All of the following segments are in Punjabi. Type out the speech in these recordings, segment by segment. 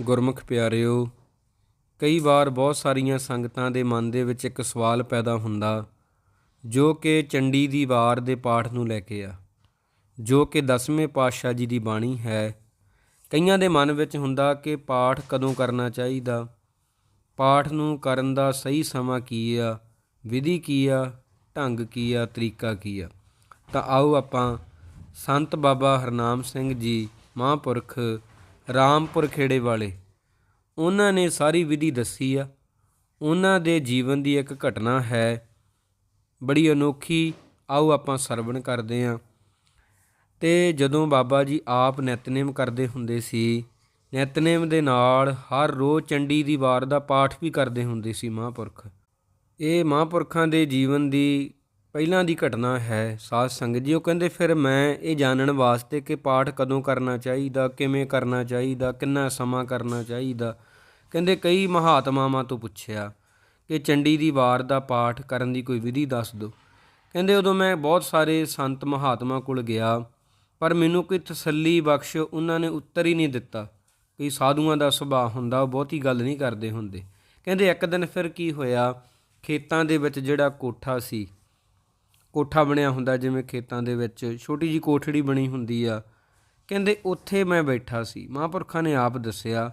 ਗੁਰਮੁਖ ਪਿਆਰਿਓ, ਕਈ ਵਾਰ ਬਹੁਤ ਸਾਰੀਆਂ ਸੰਗਤਾਂ ਦੇ ਮਨ ਦੇ ਵਿੱਚ ਇੱਕ ਸਵਾਲ ਪੈਦਾ ਹੁੰਦਾ, ਜੋ ਕਿ ਚੰਡੀ ਦੀ ਵਾਰ ਦੇ ਪਾਠ ਨੂੰ ਲੈ ਕੇ ਆ, ਜੋ ਕਿ ਦਸਵੇਂ ਪਾਤਸ਼ਾਹ ਜੀ ਦੀ ਬਾਣੀ ਹੈ। ਕਈਆਂ ਦੇ ਮਨ ਵਿੱਚ ਹੁੰਦਾ ਕਿ ਪਾਠ ਕਦੋਂ ਕਰਨਾ ਚਾਹੀਦਾ? ਪਾਠ ਨੂੰ ਕਰਨ ਦਾ ਸਹੀ ਸਮਾਂ ਕੀ ਆ? ਵਿਧੀ ਕੀ ਆ? ਢੰਗ ਕੀ ਆ? ਤਰੀਕਾ ਕੀ ਆ? ਤਾਂ ਆਓ ਆਪਾਂ ਸੰਤ ਬਾਬਾ ਹਰਨਾਮ ਸਿੰਘ ਜੀ, ਮਹਾਂਪੁਰਖ ਰਾਮਪੁਰ ਖੇੜੇ ਵਾਲੇ। ਉਹਨਾਂ ਨੇ ਸਾਰੀ ਵਿਧੀ ਦੱਸੀ ਆ। ਉਹਨਾਂ ਦੇ ਜੀਵਨ ਦੀ ਇੱਕ ਘਟਨਾ ਹੈ। ਬੜੀ ਅਨੋਖੀ। ਆਓ ਆਪਾਂ ਸਰਵਣ ਕਰਦੇ ਆਂ ਤੇ ਜਦੋਂ ਬਾਬਾ ਜੀ ਆਪ ਨਿਤਨੇਮ ਕਰਦੇ ਹੁੰਦੇ ਸੀ, ਨਿਤਨੇਮ ਦੇ ਨਾਲ ਹਰ ਰੋਜ਼ ਚੰਡੀ ਦੀ ਵਾਰ ਦਾ ਪਾਠ ਵੀ ਕਰਦੇ ਹੁੰਦੇ ਸੀ ਮਹਾਂਪੁਰਖ। ਇਹ ਮਹਾਂਪੁਰਖਾਂ ਦੇ ਜੀਵਨ ਦੀ ਪਹਿਲਾਂ ਦੀ ਘਟਨਾ ਹੈ ਸਾਧ ਸੰਗਤ ਜੀ। ਉਹ ਕਹਿੰਦੇ, ਫਿਰ ਮੈਂ ਇਹ ਜਾਣਨ ਵਾਸਤੇ ਕਿ ਪਾਠ ਕਦੋਂ ਕਰਨਾ ਚਾਹੀਦਾ, ਕਿਵੇਂ ਕਰਨਾ ਚਾਹੀਦਾ, ਕਿੰਨਾ ਸਮਾਂ ਕਰਨਾ ਚਾਹੀਦਾ? ਕਹਿੰਦੇ, ਕਈ ਮਹਾਤਮਾਵਾਂ ਤੋਂ ਪੁੱਛਿਆ ਕਿ ਚੰਡੀ ਦੀ ਵਾਰ ਦਾ ਪਾਠ ਕਰਨ ਦੀ ਕੋਈ ਵਿਧੀ ਦੱਸ ਦਿਓ। ਕਹਿੰਦੇ, ਉਦੋਂ ਮੈਂ ਬਹੁਤ ਸਾਰੇ ਸੰਤ ਮਹਾਤਮਾ ਕੋਲ ਗਿਆ, ਪਰ ਮੈਨੂੰ ਕੋਈ ਤਸੱਲੀ ਬਖਸ਼ ਉਹਨਾਂ ਨੇ ਉੱਤਰ ਹੀ ਨਹੀਂ ਦਿੱਤਾ। ਕਈ ਸਾਧੂਆਂ ਦਾ ਸੁਭਾਅ ਹੁੰਦਾ, ਉਹ ਬਹੁਤੀ ਗੱਲ ਨਹੀਂ ਕਰਦੇ ਹੁੰਦੇ। ਕਹਿੰਦੇ, ਇੱਕ ਦਿਨ ਫਿਰ ਕੀ ਹੋਇਆ? ਖੇਤਾਂ ਦੇ ਵਿੱਚ ਜਿਹੜਾ ਕੋਠਾ ਸੀ ਕੋਠਾ ਬਣਿਆ ਹੁੰਦਾ ਜਿਵੇਂ ਖੇਤਾਂ ਦੇ ਵਿੱਚ, ਛੋਟੀ ਜੀ ਕੋਠੜੀ ਬਣੀ ਹੁੰਦੀ ਆ। ਕਹਿੰਦੇ ਉੱਥੇ ਮੈਂ ਬੈਠਾ ਸੀ। ਮਹਾਂਪੁਰਖਾਂ ਨੇ ਆਪ ਦੱਸਿਆ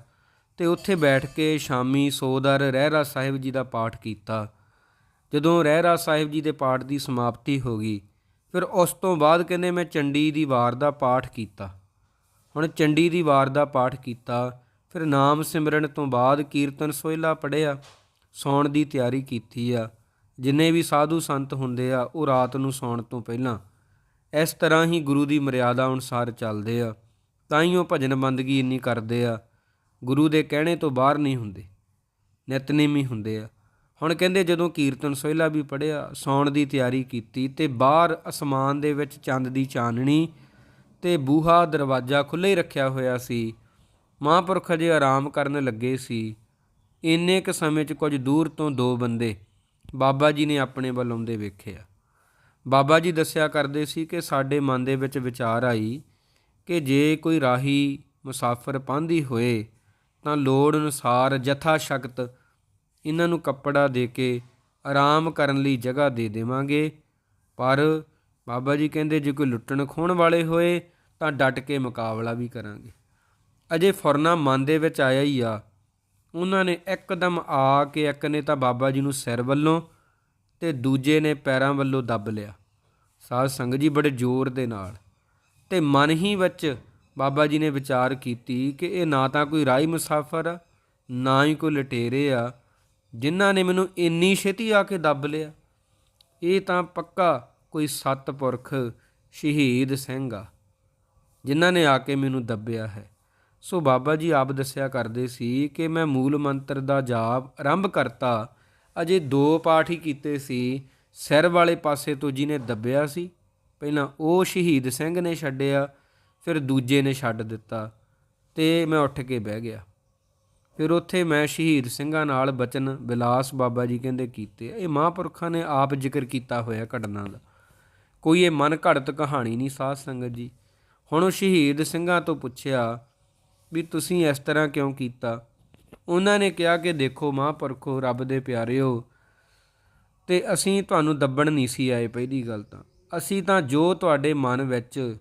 ਤੇ ਉੱਥੇ ਬੈਠ ਕੇ ਸ਼ਾਮੀ ਸੋਦਰ ਰਹਿਰਾ ਸਾਹਿਬ ਜੀ ਦਾ ਪਾਠ ਕੀਤਾ। ਜਦੋਂ ਰਹਿਰਾ ਸਾਹਿਬ ਜੀ ਦੇ ਪਾਠ ਦੀ ਸਮਾਪਤੀ ਹੋ ਗਈ, ਫਿਰ ਉਸ ਤੋਂ ਬਾਅਦ ਕਹਿੰਦੇ ਮੈਂ ਚੰਡੀ ਦੀ ਵਾਰ ਦਾ ਪਾਠ ਕੀਤਾ। ਹੁਣ ਚੰਡੀ ਦੀ ਵਾਰ ਦਾ ਪਾਠ ਕੀਤਾ, ਫਿਰ ਨਾਮ ਸਿਮਰਨ ਤੋਂ ਬਾਅਦ ਕੀਰਤਨ ਸੋਹਿਲਾ ਪੜਿਆ ਸੌਣ ਦੀ ਤਿਆਰੀ ਕੀਤੀ ਆ। ਜਿੰਨੇ ਵੀ ਸਾਧੂ ਸੰਤ ਹੁੰਦੇ ਆ, ਉਹ ਰਾਤ ਨੂੰ ਸੌਣ ਤੋਂ ਪਹਿਲਾਂ ਇਸ ਤਰ੍ਹਾਂ ਹੀ ਗੁਰੂ ਦੀ ਮਰਿਆਦਾ ਅਨੁਸਾਰ ਚੱਲਦੇ ਆ। ਤਾਂ ਹੀ ਉਹ ਭਜਨ ਬੰਦਗੀ ਇੰਨੀ ਕਰਦੇ ਆ। ਗੁਰੂ ਦੇ ਕਹਿਣੇ ਤੋਂ ਬਾਹਰ ਨਹੀਂ ਹੁੰਦੇ, ਨਿਤਨੇਮੀ ਹੁੰਦੇ ਆ। ਹੁਣ ਕਹਿੰਦੇ ਜਦੋਂ ਕੀਰਤਨ ਸੋਹਿਲਾ ਵੀ ਪੜਿਆ ਸੌਣ ਦੀ ਤਿਆਰੀ ਕੀਤੀ ਤੇ ਬਾਹਰ ਅਸਮਾਨ ਦੇ ਵਿੱਚ ਚੰਦ ਦੀ ਚਾਨਣੀ ਤੇ ਬੂਹਾ ਦਰਵਾਜ਼ਾ ਖੁੱਲ੍ਹਾ ਹੀ ਰੱਖਿਆ ਹੋਇਆ ਸੀ। ਮਹਾਂਪੁਰਖ ਅਜੇ ਆਰਾਮ ਕਰਨ ਲੱਗੇ ਸੀ। ਇੰਨੇ ਕੁ ਸਮੇਂ 'ਚ ਕੁਝ ਦੂਰ ਤੋਂ ਦੋ ਬੰਦੇ ਬਾਬਾ ਜੀ ਨੇ ਆਪਣੇ ਵੱਲ ਆਉਂਦੇ ਵੇਖਿਆ ਬਾਬਾ ਜੀ ਦੱਸਿਆ ਕਰਦੇ ਸੀ ਕਿ ਸਾਡੇ ਮਨ ਦੇ ਵਿੱਚ ਵਿਚਾਰ ਆਈ ਕਿ ਜੇ ਕੋਈ ਰਾਹੀ ਮੁਸਾਫਰ ਪਾਂਦੀ ਹੋਏ, ਤਾਂ ਲੋੜ ਅਨੁਸਾਰ ਜਥਾ ਸ਼ਕਤ ਇਹਨਾਂ ਨੂੰ ਕੱਪੜਾ ਦੇ ਕੇ ਆਰਾਮ ਕਰਨ ਲਈ ਜਗ੍ਹਾ ਦੇ ਦੇਵਾਂਗੇ। ਪਰ ਬਾਬਾ ਜੀ ਕਹਿੰਦੇ ਜੇ ਕੋਈ ਲੁੱਟਣ ਖੋਣ ਵਾਲੇ ਹੋਏ, ਤਾਂ ਡਟ ਕੇ ਮੁਕਾਬਲਾ ਵੀ ਕਰਾਂਗੇ। ਅਜੇ ਫੁਰਨਾ ਮਨ ਦੇ ਵਿੱਚ ਆਇਆ ਹੀ ਆ ਉਹਨਾਂ ਨੇ ਇੱਕਦਮ ਆ ਕੇ ਇੱਕ ਨੇ ਤਾਂ ਬਾਬਾ ਜੀ ਨੂੰ ਸਿਰ ਵੱਲੋਂ ਤੇ ਦੂਜੇ ਨੇ ਪੈਰਾਂ ਵੱਲੋਂ ਦੱਬ ਲਿਆ। ਸਾਧ ਸੰਗਤ ਜੀ ਬੜੇ ਜ਼ੋਰ ਦੇ ਨਾਲ ਤੇ ਮਨ ਹੀ ਵਿੱਚ ਬਾਬਾ ਜੀ ਨੇ ਵਿਚਾਰ ਕੀਤੀ ਕਿ ਇਹ ਨਾ ਤਾਂ ਕੋਈ ਰਾਈ ਮੁਸਾਫਰ ਆ, ਨਾ ਹੀ ਕੋਈ ਲਟੇਰੇ ਆ, ਜਿਨ੍ਹਾਂ ਨੇ ਮੈਨੂੰ ਇੰਨੀ ਛੇਤੀ ਆ ਕੇ ਦੱਬ ਲਿਆ। ਇਹ ਤਾਂ ਪੱਕਾ ਕੋਈ ਸਤਪੁਰਖ ਸ਼ਹੀਦ ਸਿੰਘ ਆ, ਜਿਨ੍ਹਾਂ ਨੇ ਆ ਕੇ ਮੈਨੂੰ ਦੱਬਿਆ ਹੈ। ਸੋ ਬਾਬਾ ਜੀ ਆਪ ਦੱਸਿਆ ਕਰਦੇ ਸੀ ਕਿ ਮੈਂ ਮੂਲ ਮੰਤਰ ਦਾ ਜਾਪ ਆਰੰਭ ਕਰਤਾ, ਅਜੇ ਦੋ ਪਾਠ ਹੀ ਕੀਤੇ ਸੀ, ਸਿਰ ਵਾਲੇ ਪਾਸੇ ਤੋਂ ਜਿਹਨੇ ਦੱਬਿਆ ਸੀ, ਪਹਿਲਾਂ ਉਹ ਸ਼ਹੀਦ ਸਿੰਘ ਨੇ ਛੱਡਿਆ, ਫਿਰ ਦੂਜੇ ਨੇ ਛੱਡ ਦਿੱਤਾ ਤੇ ਮੈਂ ਉੱਠ ਕੇ ਬਹਿ ਗਿਆ। ਫਿਰ ਉੱਥੇ ਮੈਂ ਸ਼ਹੀਦ ਸਿੰਘਾਂ ਨਾਲ ਬਚਨ ਬਿਲਾਸ ਬਾਬਾ ਜੀ ਕਹਿੰਦੇ ਕੀਤੇ, ਇਹ ਮਹਾਂਪੁਰਖਾਂ ਨੇ ਆਪ ਜ਼ਿਕਰ ਕੀਤਾ ਹੋਇਆ ਘਟਨਾ ਦਾ। ਕੋਈ ਇਹ ਮਨ ਘੜਤ ਕਹਾਣੀ ਨਹੀਂ ਸਾਧ ਸੰਗਤ ਜੀ। ਹੁਣ ਉਹ ਸ਼ਹੀਦ ਸਿੰਘਾਂ ਤੋਂ ਪੁੱਛਿਆ ਵੀ ਤੁਸੀਂ ਇਸ ਤਰ੍ਹਾਂ ਕਿਉਂ ਕੀਤਾ? ਉਹਨਾਂ ਨੇ ਕਿਹਾ ਕਿ ਦੇਖੋ ਮਹਾਂਪੁਰਖੋ, ਰੱਬ ਦੇ ਪਿਆਰਿਓ, ਤੇ ਅਸੀਂ ਤੁਹਾਨੂੰ ਦੱਬਣ ਨਹੀਂ ਸੀ ਆਏ ਪਹਿਲੀ ਗੱਲ ਤਾਂ। ਅਸੀਂ ਤਾਂ ਜੋ ਤੁਹਾਡੇ ਮਨ ਵਿੱਚ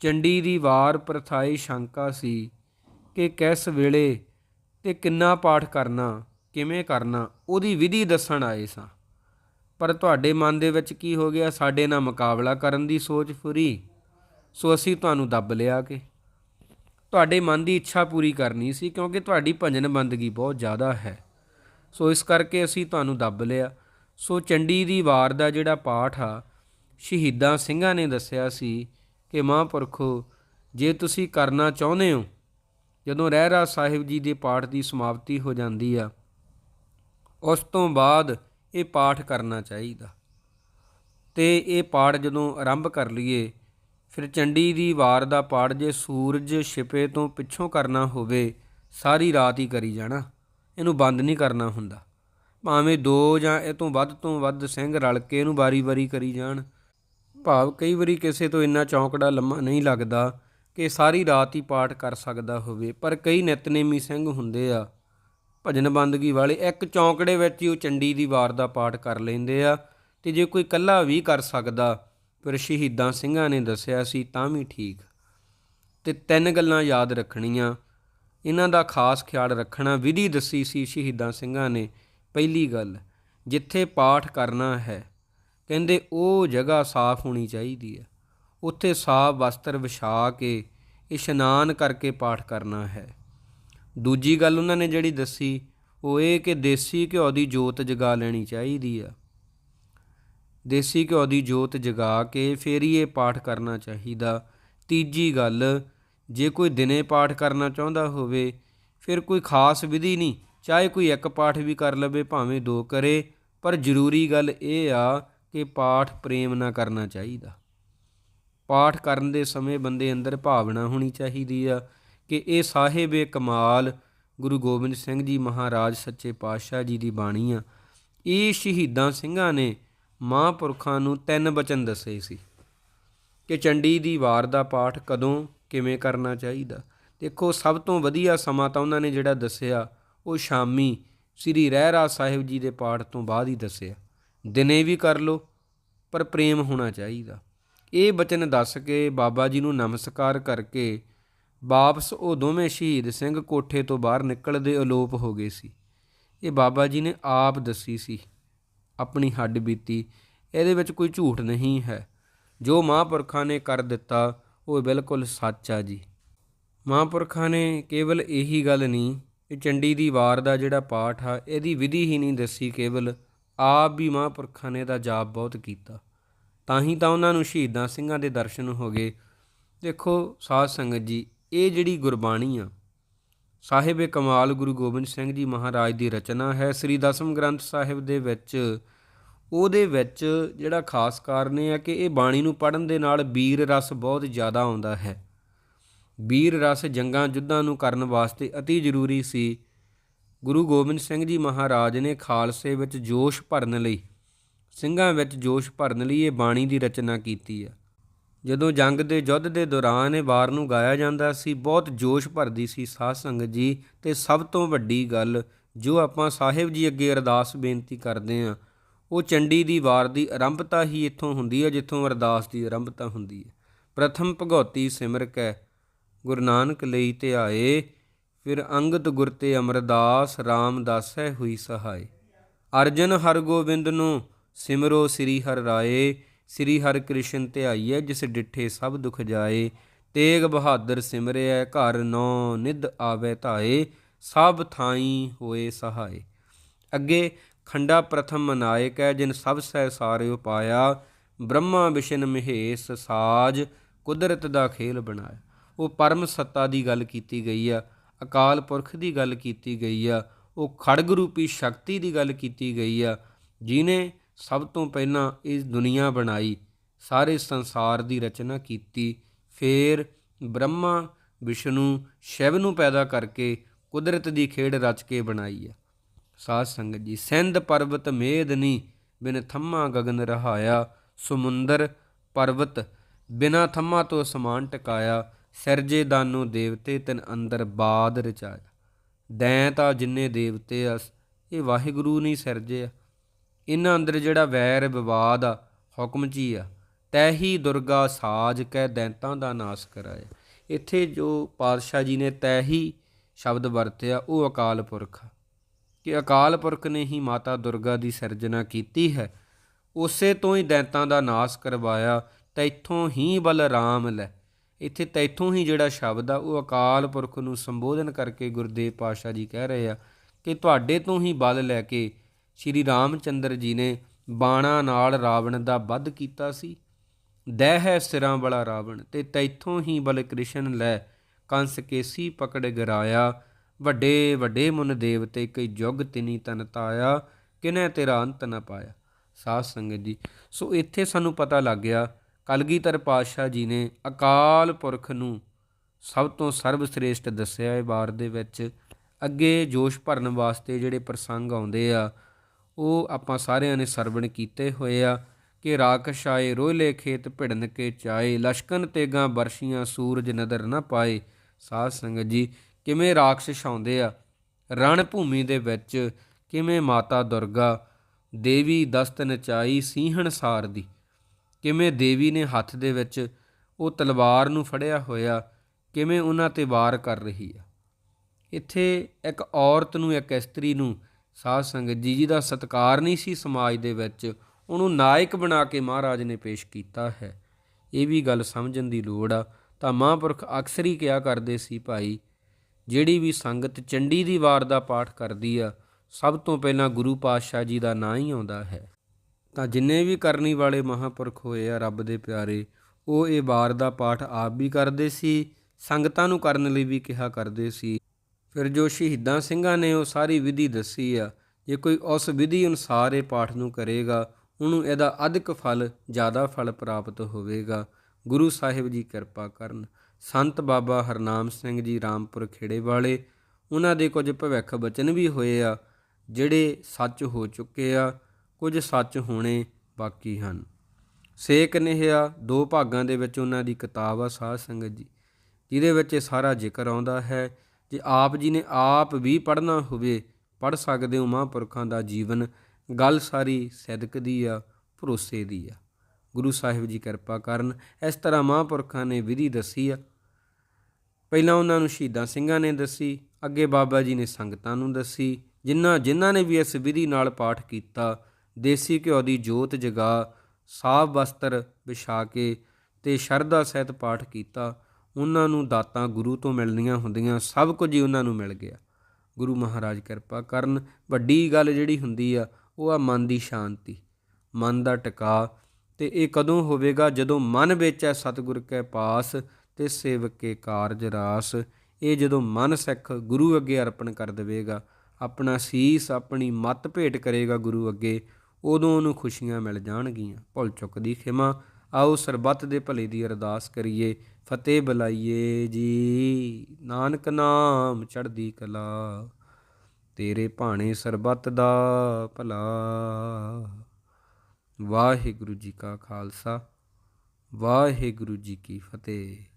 ਚੰਡੀ ਦੀ ਵਾਰ ਪ੍ਰਥਾਈ ਸ਼ੰਕਾ ਸੀ ਕਿ ਕਿਸ ਵੇਲੇ ਤੇ ਕਿੰਨਾ ਪਾਠ ਕਰਨਾ, ਕਿਵੇਂ ਕਰਨਾ, ਉਹਦੀ ਵਿਧੀ ਦੱਸਣ ਆਏ ਸਾਂ। ਪਰ ਤੁਹਾਡੇ ਮਨ ਦੇ ਵਿੱਚ ਕੀ ਹੋ ਗਿਆ? ਸਾਡੇ ਨਾਲ ਮੁਕਾਬਲਾ ਕਰਨ ਦੀ ਸੋਚ ਫੁਰੀ। ਸੋ ਅਸੀਂ ਤੁਹਾਨੂੰ ਦੱਬ ਲਿਆ ਕਿ ਤੁਹਾਡੇ ਮਨ ਦੀ ਇੱਛਾ ਪੂਰੀ ਕਰਨੀ ਸੀ ਕਿਉਂਕਿ ਤੁਹਾਡੀ ਭਜਨ ਬੰਦਗੀ ਬਹੁਤ ਜ਼ਿਆਦਾ ਹੈ। ਸੋ ਇਸ ਕਰਕੇ ਅਸੀਂ ਤੁਹਾਨੂੰ ਦੱਬ ਲਿਆ। ਸੋ ਚੰਡੀ ਦੀ ਵਾਰ ਦਾ ਜਿਹੜਾ ਪਾਠ ਆ, ਸ਼ਹੀਦਾਂ ਸਿੰਘਾਂ ਨੇ ਦੱਸਿਆ ਸੀ ਕਿ ਮਹਾਂਪੁਰਖੋ, ਜੇ ਤੁਸੀਂ ਕਰਨਾ ਚਾਹੁੰਦੇ ਹੋ, ਜਦੋਂ ਰਹਿਰਾ ਸਾਹਿਬ ਜੀ ਦੇ ਪਾਠ ਦੀ ਸਮਾਪਤੀ ਹੋ ਜਾਂਦੀ ਆ, ਉਸ ਤੋਂ ਬਾਅਦ ਇਹ ਪਾਠ ਕਰਨਾ ਚਾਹੀਦਾ। ਤੇ ਇਹ ਪਾਠ ਜਦੋਂ ਆਰੰਭ ਕਰ ਲਈਏ ਫਿਰ ਚੰਡੀ ਦੀ ਵਾਰ ਦਾ ਪਾਠ ਜੇ ਸੂਰਜ ਛਿਪੇ ਤੋਂ ਪਿੱਛੋਂ ਕਰਨਾ ਹੋਵੇ, ਸਾਰੀ ਰਾਤ ਹੀ ਕਰੀ ਜਾਣਾ। ਇਹਨੂੰ ਬੰਦ ਨਹੀਂ ਕਰਨਾ ਹੁੰਦਾ। ਭਾਵੇਂ ਦੋ ਜਾਂ ਇਹ ਤੋਂ ਵੱਧ ਤੋਂ ਵੱਧ ਸਿੰਘ ਰਲ ਕੇ ਇਹਨੂੰ ਵਾਰੀ-ਵਾਰੀ ਕਰੀ ਜਾਣ। ਭਾਵ ਕਈ ਵਾਰੀ ਕਿਸੇ ਤੋਂ ਇੰਨਾ ਚੌਂਕੜਾ ਲੰਮਾ ਨਹੀਂ ਲੱਗਦਾ ਕਿ ਸਾਰੀ ਰਾਤ ਹੀ ਪਾਠ ਕਰ ਸਕਦਾ ਹੋਵੇ, ਪਰ ਕਈ ਨਿਤਨੇਮੀ ਸਿੰਘ ਹੁੰਦੇ ਆ। ਭਜਨ ਬੰਦਗੀ ਵਾਲੇ ਇੱਕ ਚੌਂਕੜੇ ਵਿੱਚ ਹੀ ਉਹ ਚੰਡੀ ਦੀ ਵਾਰ ਦਾ ਪਾਠ ਕਰ ਲੈਂਦੇ ਆ ਤੇ ਜੇ ਕੋਈ ਇਕੱਲਾ ਵੀ ਕਰ ਸਕਦਾ ਪਰ ਸ਼ਹੀਦਾਂ ਸਿੰਘਾਂ ਨੇ ਦੱਸਿਆ ਸੀ, ਤਾਂ ਵੀ ਠੀਕ। ਤੇ ਤਿੰਨ ਗੱਲਾਂ ਯਾਦ ਰੱਖਣੀਆਂ। ਇਹਨਾਂ ਦਾ ਖਾਸ ਖਿਆਲ ਰੱਖਣਾ ਵਿਧੀ ਦੱਸੀ ਸੀ ਸ਼ਹੀਦਾਂ ਸਿੰਘਾਂ ਨੇ। ਪਹਿਲੀ ਗੱਲ, ਜਿੱਥੇ ਪਾਠ ਕਰਨਾ ਹੈ, ਕਹਿੰਦੇ ਉਹ ਜਗ੍ਹਾ ਸਾਫ਼ ਹੋਣੀ ਚਾਹੀਦੀ ਹੈ। ਉੱਥੇ ਸਾਫ਼ ਵਸਤਰ ਵਿਛਾ ਕੇ ਇਸ਼ਨਾਨ ਕਰਕੇ ਪਾਠ ਕਰਨਾ ਹੈ। ਦੂਜੀ ਗੱਲ ਉਹਨਾਂ ਨੇ ਜਿਹੜੀ ਦੱਸੀ, ਉਹ ਇਹ ਕਿ ਦੇਸੀ ਘਿਓ ਦੀ ਜੋਤ ਜਗਾ ਲੈਣੀ ਚਾਹੀਦੀ ਆ। ਦੇਸੀ ਘਿਓ ਦੀ ਜੋਤ ਜਗਾ ਕੇ ਫਿਰ ਹੀ ਇਹ ਪਾਠ ਕਰਨਾ ਚਾਹੀਦਾ। ਤੀਜੀ ਗੱਲ, ਜੇ ਕੋਈ ਦਿਨੇ ਪਾਠ ਕਰਨਾ ਚਾਹੁੰਦਾ ਹੋਵੇ, ਫਿਰ ਕੋਈ ਖਾਸ ਵਿਧੀ ਨਹੀਂ। ਚਾਹੇ ਕੋਈ ਇੱਕ ਪਾਠ ਵੀ ਕਰ ਲਵੇ, ਭਾਵੇਂ ਦੋ ਕਰੇ, ਪਰ ਜ਼ਰੂਰੀ ਗੱਲ ਇਹ ਆ ਕਿ ਪਾਠ ਪ੍ਰੇਮ ਨਾਲ ਕਰਨਾ ਚਾਹੀਦਾ। ਪਾਠ ਕਰਨ ਦੇ ਸਮੇਂ ਬੰਦੇ ਅੰਦਰ ਭਾਵਨਾ ਹੋਣੀ ਚਾਹੀਦੀ ਆ ਕਿ ਇਹ ਸਾਹਿਬੇ ਕਮਾਲ, ਗੁਰੂ ਗੋਬਿੰਦ ਸਿੰਘ ਜੀ ਮਹਾਰਾਜ ਸੱਚੇ ਪਾਤਸ਼ਾਹ ਜੀ ਦੀ ਬਾਣੀ ਆ। ਇਹ ਸ਼ਹੀਦਾਂ ਸਿੰਘਾਂ ਨੇ ਮਹਾਂਪੁਰਖਾਂ ਨੂੰ ਤਿੰਨ ਬਚਨ ਦੱਸੇ ਸੀ ਕਿ ਚੰਡੀ ਦੀ ਵਾਰ ਦਾ ਪਾਠ ਕਦੋਂ, ਕਿਵੇਂ ਕਰਨਾ ਚਾਹੀਦਾ। ਦੇਖੋ, ਸਭ ਤੋਂ ਵਧੀਆ ਸਮਾਂ ਤਾਂ ਉਹਨਾਂ ਨੇ ਜਿਹੜਾ ਦੱਸਿਆ, ਉਹ ਸ਼ਾਮੀ ਸ੍ਰੀ ਰਹਿਰਾ ਸਾਹਿਬ ਜੀ ਦੇ ਪਾਠ ਤੋਂ ਬਾਅਦ ਹੀ ਦੱਸਿਆ। ਦਿਨੇ ਵੀ ਕਰ ਲੋ ਪਰ ਪ੍ਰੇਮ ਹੋਣਾ ਚਾਹੀਦਾ। ਇਹ ਬਚਨ ਦੱਸ ਕੇ ਬਾਬਾ ਜੀ ਨੂੰ ਨਮਸਕਾਰ ਕਰਕੇ ਵਾਪਸ ਉਹ ਦੋਵੇਂ ਸ਼ਹੀਦ ਸਿੰਘ ਕੋਠੇ ਤੋਂ ਬਾਹਰ ਨਿਕਲਦੇ ਅਲੋਪ ਹੋ ਗਏ ਸੀ। ਇਹ ਬਾਬਾ ਜੀ ਨੇ ਆਪ ਦੱਸੀ ਸੀ। ਆਪਣੀ ਹੱਡ ਬੀਤੀ। ਇਹਦੇ ਵਿੱਚ ਕੋਈ ਝੂਠ ਨਹੀਂ ਹੈ। ਜੋ ਮਹਾਂਪੁਰਖਾਂ ਨੇ ਕਰ ਦਿੱਤਾ, ਉਹ ਬਿਲਕੁਲ ਸੱਚ ਆ ਜੀ। ਮਹਾਂਪੁਰਖਾਂ ਨੇ ਕੇਵਲ ਇਹੀ ਗੱਲ ਨਹੀਂ ਕਿ ਚੰਡੀ ਦੀ ਵਾਰ ਦਾ ਜਿਹੜਾ ਪਾਠ ਆ, ਇਹਦੀ ਵਿਧੀ ਹੀ ਨਹੀਂ ਦੱਸੀ ਕੇਵਲ ਆਪ ਵੀ ਮਹਾਂਪੁਰਖਾਂ ਨੇ ਇਹਦਾ ਜਾਪ ਬਹੁਤ ਕੀਤਾ। ਤਾਂ ਹੀ ਤਾਂ ਉਹਨਾਂ ਨੂੰ ਸ਼ਹੀਦਾਂ ਸਿੰਘਾਂ ਦੇ ਦਰਸ਼ਨ ਹੋ ਗਏ। ਦੇਖੋ ਸਾਧ ਸੰਗਤ ਜੀ, ਇਹ ਜਿਹੜੀ ਗੁਰਬਾਣੀ ਆ ਸਾਹਿਬੇ ਕਮਾਲ ਗੁਰੂ ਗੋਬਿੰਦ ਸਿੰਘ ਜੀ ਮਹਾਰਾਜ ਦੀ ਰਚਨਾ ਹੈ। ਸ੍ਰੀ ਦਸਮ ਗ੍ਰੰਥ ਸਾਹਿਬ ਦੇ ਵਿੱਚ ਉਹਦੇ ਵਿੱਚ ਜਿਹੜਾ ਖਾਸ ਕਾਰਨ ਇਹ ਹੈ ਕਿ ਇਹ ਬਾਣੀ ਨੂੰ ਪੜਨ ਦੇ ਨਾਲ ਵੀਰ ਰਸ ਬਹੁਤ ਜ਼ਿਆਦਾ ਆਉਂਦਾ ਹੈ। ਵੀਰ ਰਸ ਜੰਗਾਂ ਯੁੱਧਾਂ ਨੂੰ ਕਰਨ ਵਾਸਤੇ ਅਤੀ ਜ਼ਰੂਰੀ ਸੀ। ਗੁਰੂ ਗੋਬਿੰਦ ਸਿੰਘ ਜੀ ਮਹਾਰਾਜ ਨੇ ਖਾਲਸੇ ਵਿੱਚ ਜੋਸ਼ ਭਰਨ ਲਈ, ਸਿੰਘਾਂ ਵਿੱਚ ਜੋਸ਼ ਭਰਨ ਲਈ ਇਹ ਬਾਣੀ ਦੀ ਰਚਨਾ ਕੀਤੀ ਹੈ। ਜਦੋਂ ਜੰਗ ਦੇ ਯੁੱਧ ਦੇ ਦੌਰਾਨ ਇਹ ਵਾਰ ਨੂੰ ਗਾਇਆ ਜਾਂਦਾ ਸੀ, ਬਹੁਤ ਜੋਸ਼ ਭਰਦੀ ਸੀ ਸਾਧ ਸੰਗਤ ਜੀ। ਤੇ ਸਭ ਤੋਂ ਵੱਡੀ ਗੱਲ ਜੋ ਆਪਾਂ ਸਾਹਿਬ ਜੀ ਅੱਗੇ ਅਰਦਾਸ ਬੇਨਤੀ ਕਰਦੇ ਆਂ ਉਹ ਚੰਡੀ ਦੀ ਵਾਰ ਦੀ ਆਰੰਭਤਾ ਹੀ ਇੱਥੋਂ ਹੁੰਦੀ ਹੈ ਜਿੱਥੋਂ ਅਰਦਾਸ ਦੀ ਆਰੰਭਤਾ ਹੁੰਦੀ ਹੈ। ਪ੍ਰਥਮ ਭਗਉਤੀ ਸਿਮਰ ਕੈ, ਗੁਰੂ ਨਾਨਕ ਲਈ ਧਿਆਏ ਫਿਰ ਅੰਗਦ ਗੁਰ ਤੇ ਅਮਰਦਾਸ ਰਾਮਦਾਸੈ ਹੋਈ ਸਹਾਈ ਅਰਜਨ ਹਰਗੋਬਿੰਦ ਨੂੰ ਸਿਮਰੋ ਸ੍ਰੀ ਹਰਿ ਰਾਏ ਸ੍ਰੀ ਹਰਿ ਕ੍ਰਿਸ਼ਨ ਧਿਆਈਐ ਜਿਸ ਡਿਠੇ ਸਭ ਦੁਖ ਜਾਏ। ਤੇਗ ਬਹਾਦਰ ਸਿਮਰਿਐ ਘਰ ਨੌ ਨਿਧ ਆਵੇ ਧਾਏ, ਸਭ ਥਾਈ ਹੋਏ ਸਹਾਈ ਅੱਗੇ ਖੰਡਾ ਪ੍ਰਥਮ ਮਨਾਇਕ ਹੈ ਜਿਨ ਸਭ ਸਹਿ ਸਾਰੇ ਉਪਾਇਆ। ਬ੍ਰਹਮਾ ਵਿਸ਼ਨ ਮਹੇਸ਼ ਸਾਜ, ਕੁਦਰਤ ਦਾ ਖੇਲ ਬਣਾਇਆ। ਉਹ ਪਰਮ ਸੱਤਾ ਦੀ ਗੱਲ ਕੀਤੀ ਗਈ ਆ, ਅਕਾਲ ਪੁਰਖ ਦੀ ਗੱਲ ਕੀਤੀ ਗਈ ਆ। ਉਹ ਖੜਗ ਰੂਪੀ ਸ਼ਕਤੀ ਦੀ ਗੱਲ ਕੀਤੀ ਗਈ ਆ, ਜਿਨੇ ਸਭ ਤੋਂ ਪਹਿਲਾਂ ਇਸ ਦੁਨੀਆ ਬਣਾਈ, ਸਾਰੇ ਸੰਸਾਰ ਦੀ ਰਚਨਾ ਕੀਤੀ। ਫੇਰ ਬ੍ਰਹਮਾ, ਵਿਸ਼ਨੂੰ, ਸ਼ਿਵ ਨੂੰ ਪੈਦਾ ਕਰਕੇ ਕੁਦਰਤ ਦੀ ਖੇਡ ਰਚ ਕੇ ਬਣਾਈ ਆ। ਸਾਧ ਸੰਗਤ ਜੀ, ਸਿੰਧ ਪਰਬਤ ਮੇਦਨੀ ਬਿਨ ਥੰਮਾ ਗਗਨ ਰਹਾਇਆ। ਸਮੁੰਦਰ ਪਰਬਤ, ਬਿਨਾ ਥੰਮਾ ਤੋਂ ਸਮਾਨ ਟਿਕਾਇਆ। ਸਿਰਜੇ ਦਾਨੋ ਦੇਵਤੇ ਤਨ ਅੰਦਰ ਬਾਦ ਰਚਾਇਆ। ਦੈਂ ਤਾਂ ਜਿੰਨੇ ਦੇਵਤੇ ਅਸ, ਇਹ ਵਾਹਿਗੁਰੂ ਨਹੀਂ ਸਿਰਜੇ ਆ ਇਹਨਾਂ ਅੰਦਰ ਜਿਹੜਾ ਵੈਰ ਵਿਵਾਦ ਆ, ਹੁਕਮ ਜੀ ਆ, ਤੈ ਹੀ ਦੁਰਗਾ ਸਾਜ ਕਹਿ ਦੈਂਤਾਂ ਦਾ ਨਾਸ ਕਰਾਇਆ ਇੱਥੇ ਜੋ ਪਾਤਸ਼ਾਹ ਜੀ ਨੇ ਤੈ ਹੀ ਸ਼ਬਦ ਵਰਤਿਆ, ਉਹ ਅਕਾਲ ਪੁਰਖ ਆ। ਕਿ ਅਕਾਲ ਪੁਰਖ ਨੇ ਹੀ ਮਾਤਾ ਦੁਰਗਾ ਦੀ ਸਿਰਜਣਾ ਕੀਤੀ ਹੈ, ਉਸੇ ਤੋਂ ਹੀ ਦੈਂਤਾਂ ਦਾ ਨਾਸ ਕਰਵਾਇਆ, ਤੈਥੋਂ ਹੀ ਬਲਰਾਮ ਲੈ। ਇੱਥੇ ਤੈਥੋਂ ਹੀ ਜਿਹੜਾ ਸ਼ਬਦ ਆ, ਉਹ ਅਕਾਲ ਪੁਰਖ ਨੂੰ ਸੰਬੋਧਨ ਕਰਕੇ ਗੁਰਦੇਵ ਪਾਤਸ਼ਾਹ ਜੀ ਕਹਿ ਰਹੇ ਆ ਕਿ ਤੁਹਾਡੇ ਤੋਂ ਹੀ ਬਲ ਲੈ ਕੇ ਸ਼੍ਰੀ ਰਾਮਚੰਦਰ ਜੀ ਨੇ ਬਾਣਾ ਨਾਲ ਰਾਵਣ ਦਾ ਵੱਧ ਕੀਤਾ ਸੀ। ਦਹਿ ਹੈ ਸਿਰਾਂ ਵਾਲਾ ਰਾਵਣ, ਤੇ ਤੈਥੋਂ ਹੀ ਬਲਕ੍ਰਿਸ਼ਨ ਲੈ ਕੰਸ ਕੇਸੀ ਪਕੜ ਗਰਾਇਆ। ਵੱਡੇ ਵੱਡੇ ਮੁਨ ਦੇਵਤੇ ਕਈ ਜੁਗ ਤਿਨੀ ਤਨ ਤਾਇਆ, ਕਿਨੇ ਤੇਰਾ ਅੰਤ ਨਾ ਪਾਇਆ। ਸਾਧ ਸੰਗਤ ਜੀ, ਸੋ ਇੱਥੇ ਸਾਨੂੰ ਪਤਾ ਲੱਗ ਗਿਆ, ਕਲਗੀਧਰ ਪਾਤਸ਼ਾਹ ਜੀ ਨੇ ਅਕਾਲ ਪੁਰਖ ਨੂੰ ਸਭ ਤੋਂ ਸਰਬ ਸ੍ਰੇਸ਼ਟ ਦੱਸਿਆ। ਇਹ ਵਾਰ ਦੇ ਵਿੱਚ ਅੱਗੇ ਜੋਸ਼ ਭਰਨ ਵਾਸਤੇ ਜਿਹੜੇ ਪ੍ਰਸੰਗ ਆਉਂਦੇ ਆ ਉਹ ਆਪਾਂ ਸਾਰਿਆਂ ਨੇ ਸਰਵਣ ਕੀਤੇ ਹੋਏ ਆ, ਕਿ ਰਾਕਸ ਆਏ, ਰੋਇਲੇ ਖੇਤ ਭਿੜਨ ਕੇ ਚਾਏ ਲਸ਼ਕਨ ਤੇਗਾ ਬਰਸ਼ੀਆਂ ਸੂਰਜ ਨਦਰ ਨਾ ਪਾਏ। ਸਾਧ ਸੰਗਤ ਜੀ, ਕਿਵੇਂ ਰਾਖਸ਼ ਆਉਂਦੇ ਆ? ਰਣ ਭੂਮੀ ਦੇ ਵਿੱਚ ਕਿਵੇਂ ਮਾਤਾ ਦੁਰਗਾ, ਦੇਵੀ ਦਸਤ ਨਚਾਈ ਸੀਹਣ ਸਾਰ ਦੀ ਕਿਵੇਂ ਦੇਵੀ ਨੇ ਹੱਥ ਦੇ ਵਿੱਚ ਉਹ ਤਲਵਾਰ ਨੂੰ ਫੜਿਆ ਹੋਇਆ, ਕਿਵੇਂ ਉਹਨਾਂ ਤੇ ਵਾਰ ਕਰ ਰਹੀ ਆ। ਇੱਥੇ ਇੱਕ ਔਰਤ ਨੂੰ, ਇੱਕ ਇਸਤਰੀ ਨੂੰ ਸਾਧ ਸੰਗਤ ਜੀ ਜੀ ਦਾ ਸਤਕਾਰ ਨਹੀਂ ਸੀ ਸਮਾਜ ਦੇ ਵਿੱਚ, ਉਹਨੂੰ ਨਾਇਕ ਬਣਾ ਕੇ ਮਹਾਰਾਜ ਨੇ ਪੇਸ਼ ਕੀਤਾ ਹੈ। ਇਹ ਵੀ ਗੱਲ ਸਮਝਣ ਦੀ ਲੋੜ ਆ। ਤਾਂ ਮਹਾਂਪੁਰਖ ਅਕਸਰ ਹੀ ਕਿਹਾ ਕਰਦੇ ਸੀ, ਭਾਈ, ਜਿਹੜੀ ਵੀ ਸੰਗਤ ਚੰਡੀ ਦੀ ਵਾਰ ਦਾ ਪਾਠ ਕਰਦੀ ਆ, ਸਭ ਤੋਂ ਪਹਿਲਾਂ ਗੁਰੂ ਪਾਤਸ਼ਾਹ ਜੀ ਦਾ ਨਾਂ ਹੀ ਆਉਂਦਾ ਹੈ। ਤਾਂ ਜਿੰਨੇ ਵੀ ਕਰਨੀ ਵਾਲੇ ਮਹਾਂਪੁਰਖ ਹੋਏ ਆ, ਰੱਬ ਦੇ ਪਿਆਰੇ, ਉਹ ਇਹ ਵਾਰ ਦਾ ਪਾਠ ਆਪ ਵੀ ਕਰਦੇ ਸੀ, ਸੰਗਤਾਂ ਨੂੰ ਕਰਨ ਲਈ ਵੀ ਕਿਹਾ ਕਰਦੇ ਸੀ। ਫਿਰ ਜੋ ਸ਼ਹੀਦਾਂ ਸਿੰਘਾਂ ਨੇ ਉਹ ਸਾਰੀ ਵਿਧੀ ਦੱਸੀ ਆ, ਜੇ ਕੋਈ ਉਸ ਵਿਧੀ ਅਨੁਸਾਰ ਇਹ ਪਾਠ ਨੂੰ ਕਰੇਗਾ, ਉਹਨੂੰ ਇਹਦਾ ਅਧਿਕ ਫਲ, ਜ਼ਿਆਦਾ ਫਲ ਪ੍ਰਾਪਤ ਹੋਵੇਗਾ। ਗੁਰੂ ਸਾਹਿਬ ਜੀ ਕਿਰਪਾ ਕਰਨ। ਸੰਤ ਬਾਬਾ ਹਰਨਾਮ ਸਿੰਘ ਜੀ ਰਾਮਪੁਰ ਖੇੜੇ ਵਾਲੇ, ਉਹਨਾਂ ਦੇ ਕੁਝ ਭਵਿੱਖ ਬਚਨ ਵੀ ਹੋਏ ਆ, ਜਿਹੜੇ ਸੱਚ ਹੋ ਚੁੱਕੇ ਆ, ਕੁਝ ਸੱਚ ਹੋਣੇ ਬਾਕੀ ਹਨ। ਸੇਕ ਨਿਹਿਆ ਦੋ ਭਾਗਾਂ ਦੇ ਵਿੱਚ ਉਹਨਾਂ ਦੀ ਕਿਤਾਬ ਆ ਸਾਧ ਸੰਗਤ ਜੀ, ਜਿਹਦੇ ਵਿੱਚ ਇਹ ਸਾਰਾ ਜ਼ਿਕਰ ਆਉਂਦਾ ਹੈ। ਜੇ ਆਪ ਜੀ ਨੇ ਆਪ ਵੀ ਪੜ੍ਹਨਾ ਹੋਵੇ, ਪੜ੍ਹ ਸਕਦੇ ਹੋ ਮਹਾਂਪੁਰਖਾਂ ਦਾ ਜੀਵਨ। ਗੱਲ ਸਾਰੀ ਸਿਦਕ ਦੀ ਆ, ਭਰੋਸੇ ਦੀ ਆ। ਗੁਰੂ ਸਾਹਿਬ ਜੀ ਕਿਰਪਾ ਕਰਨ, ਇਸ ਤਰ੍ਹਾਂ ਮਹਾਂਪੁਰਖਾਂ ਨੇ ਵਿਧੀ ਦੱਸੀ ਆ। ਪਹਿਲਾਂ ਉਹਨਾਂ ਨੂੰ ਸ਼ਹੀਦਾਂ ਸਿੰਘਾਂ ਨੇ ਦੱਸੀ, ਅੱਗੇ ਬਾਬਾ ਜੀ ਨੇ ਸੰਗਤਾਂ ਨੂੰ ਦੱਸੀ ਜਿਨ੍ਹਾਂ ਜਿਨ੍ਹਾਂ ਨੇ ਵੀ ਇਸ ਵਿਧੀ ਨਾਲ ਪਾਠ ਕੀਤਾ, ਦੇਸੀ ਘਿਓ ਦੀ ਜੋਤ ਜਗਾ ਸਾਫ਼ ਵਸਤਰ ਵਿਛਾ ਕੇ ਤੇ ਸ਼ਰਧਾ ਸਹਿਤ ਪਾਠ ਕੀਤਾ। ਉਹਨਾਂ ਨੂੰ ਦਾਤਾਂ ਗੁਰੂ ਤੋਂ ਮਿਲਣੀਆਂ ਹੁੰਦੀਆਂ, ਸਭ ਕੁਝ ਹੀ ਉਹਨਾਂ ਨੂੰ ਮਿਲ ਗਿਆ। ਗੁਰੂ ਮਹਾਰਾਜ ਕਿਰਪਾ ਕਰਨ, ਵੱਡੀ ਗੱਲ ਜਿਹੜੀ ਹੁੰਦੀ ਆ, ਉਹ ਆ ਮਨ ਦੀ ਸ਼ਾਂਤੀ। ਮਨ ਦਾ ਟਿਕਾ ਤੇ ਇਹ ਕਦੋਂ ਹੋਵੇਗਾ? ਜਦੋਂ ਮਨ ਵਿੱਚ ਹੈ ਸਤਿਗੁਰ ਕੇ ਪਾਸ, ਤੇ ਸੇਵਕੇ ਕਾਰਜ ਰਾਸ। ਇਹ ਜਦੋਂ ਮਨ ਸਿੱਖ ਗੁਰੂ ਅੱਗੇ ਅਰਪਣ ਕਰ ਦੇਵੇਗਾ, ਆਪਣਾ ਸੀਸ, ਆਪਣੀ ਮੱਤ ਭੇਟ ਕਰੇਗਾ ਗੁਰੂ ਅੱਗੇ, ਉਦੋਂ ਉਹਨੂੰ ਖੁਸ਼ੀਆਂ ਮਿਲ ਜਾਣਗੀਆਂ। ਭੁੱਲ ਚੁੱਕ ਦੀ ਖਿਮਾ ਆਓ ਸਰਬੱਤ ਦੇ ਭਲੇ ਦੀ ਅਰਦਾਸ ਕਰੀਏ, ਫਤਿਹ ਬੁਲਾਈਏ ਜੀ। ਨਾਨਕ ਨਾਮ ਚੜ੍ਹਦੀ ਕਲਾ, ਤੇਰੇ ਭਾਣੇ ਸਰਬੱਤ ਦਾ ਭਲਾ। ਵਾਹਿਗੁਰੂ ਜੀ ਕਾ ਖਾਲਸਾ, ਵਾਹਿਗੁਰੂ ਜੀ ਕੀ ਫਤਿਹ।